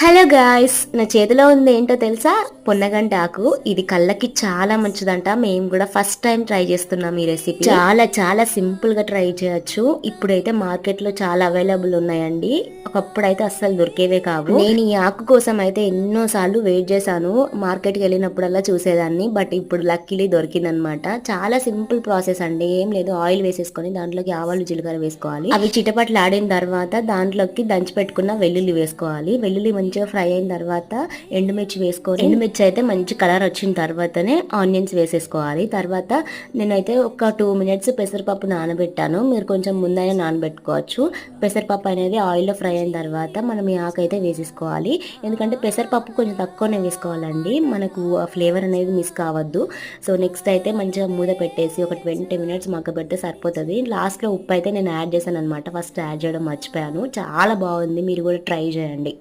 Hello guys నా చేతిలో ఉంది ఏంటో తెలుసా? పొన్నగంట ఆకు ఇది కళ్ళకి చాలా మంచిదంట. మేము కూడా ఫస్ట్ టైం ట్రై చేస్తున్నాం ఈ రెసిపీ. చాలా చాలా సింపుల్గా ట్రై చేయొచ్చు. ఇప్పుడైతే మార్కెట్లో చాలా అవైలబుల్ ఉన్నాయండి. ఒకప్పుడు అయితే అస్సలు దొరికేవే కావు. నేను ఈ ఆకు కోసం అయితే ఎన్నో సార్లు వెయిట్ చేశాను. మార్కెట్కి వెళ్ళినప్పుడల్లా చూసేదాన్ని. బట్ ఇప్పుడు లక్కీలీ దొరికిందనమాట. చాలా సింపుల్ ప్రాసెస్ అండి. ఏం లేదు ఆయిల్ వేసేసుకొని దాంట్లోకి ఆవాలు జీలకర్ర వేసుకోవాలి. అవి చిటపట్లు ఆడిన తర్వాత దాంట్లోకి దంచి పెట్టుకున్న వెల్లుల్లి వేసుకోవాలి. వెల్లుల్లి మంచిగా ఫ్రై అయిన తర్వాత ఎండుమిర్చి వేసుకోవాలి ఎండుమిర్చి అయితే మంచి కలర్ వచ్చిన తర్వాతనే ఆనియన్స్ వేసేసుకోవాలి. తర్వాత నేనైతే ఒక టూ మినిట్స్ పెసరపప్పు నానబెట్టాను. మీరు కొంచెం ముందైనా నానబెట్టుకోవచ్చు. పెసరపప్పు అనేది ఆయిల్లో ఫ్రై అయిన తర్వాత మనం ఈ ఆకు అయితే వేసేసుకోవాలి. ఎందుకంటే పెసరపప్పు కొంచెం తక్కువనే వేసుకోవాలండి. మనకు ఆ ఫ్లేవర్ అనేది మిస్ కావద్దు. సో నెక్స్ట్ అయితే మంచిగా మూత పెట్టేసి ఒక ట్వంటీ మినిట్స్ మగ్గబెడితే సరిపోతుంది. లాస్ట్లో ఉప్పు అయితే నేను యాడ్ చేశాను అనమాట ఫస్ట్ యాడ్ చేయడం మర్చిపోయాను. చాలా బాగుంది. మీరు కూడా ట్రై చేయండి.